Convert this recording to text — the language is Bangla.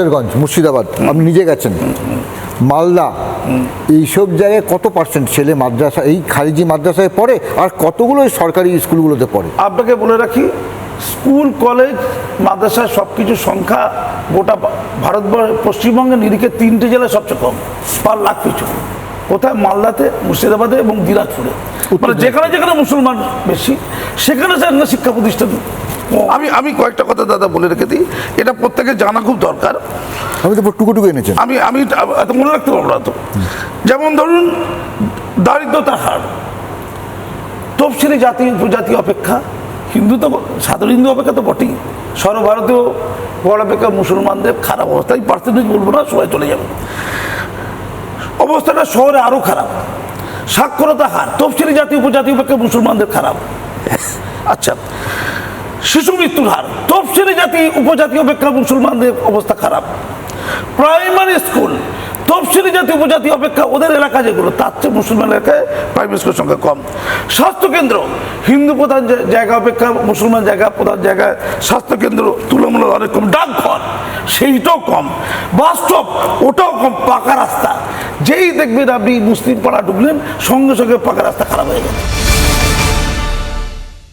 কাসেরগঞ্জ মুর্শিদাবাদ আপনি নিজে গেছেন। মালদা এইসব জায়গায় কত পার্সেন্ট ছেলে মাদ্রাসা এই খারিজি মাদ্রাসায় পড়ে আর কতগুলো সরকারি স্কুলগুলোতে পড়ে? আপনাকে বলে রাখি স্কুল কলেজ মাদ্রাসা সব কিছু সংখ্যা গোটা ভারতবর্ষ পশ্চিমবঙ্গের নিরিখে তিনটে জেলায় সবচেয়ে কম পার লাখ পিছু। কোথায়? মালদাতে মুর্শিদাবাদে এবং দিনাজপুরে। মানে যেখানে যেখানে মুসলমান বেশি সেখানে সেখানে শিক্ষা প্রতিষ্ঠান। আমি আমি কয়েকটা কথা দাদা বলে রেখে দিই। এটা প্রত্যেকে জানা খুব দরকার। আমি তো টুকু টুকু এনেছেন আমি আমি এত মনে রাখতে পারব না তো। যেমন ধরুন দারিদ্রতার হার। তফসিলি জাতি উপজাতি অপেক্ষা। হিন্দু তো সাধারণ হিন্দু অপেক্ষা তো বটেই। সর্বভারতীয় বড় অপেক্ষা মুসলমানদের খারাপ অবস্থা। এই পার্সেন্টেজ বলব না সবাই চলে যাবে। অবস্থাটা শহরে আরও খারাপ। সাক্ষরতা হার। তফসিলি জাতি উপজাতি অপেক্ষা মুসলমানদের খারাপ। আচ্ছা শিশু মৃত্যুর হার। তফসিলি জাতি উপজাতি অপেক্ষা মুসলমানদের অবস্থা খারাপ। প্রাইমারি স্কুল, তফসিলি জাতি উপজাতি অপেক্ষা ওদের এলাকা যেগুলো, তার চেয়ে মুসলমান এলাকায় প্রাইমারি স্কুলের সংখ্যা কম। স্বাস্থ্যকেন্দ্র, হিন্দু প্রধান জায়গা অপেক্ষা, মুসলমান জায়গা প্রধান জায়গায় স্বাস্থ্যকেন্দ্র তুলনামূলক অনেক কম। ডাকঘর, সেইটাও কম। বাস স্টপ, ওটাও কম। পাকা রাস্তা। যেই দেখবেন আপনি মুসলিম পাড়া ঢুকলেন, সঙ্গে সঙ্গে পাকা রাস্তা খারাপ হয়ে গেছে।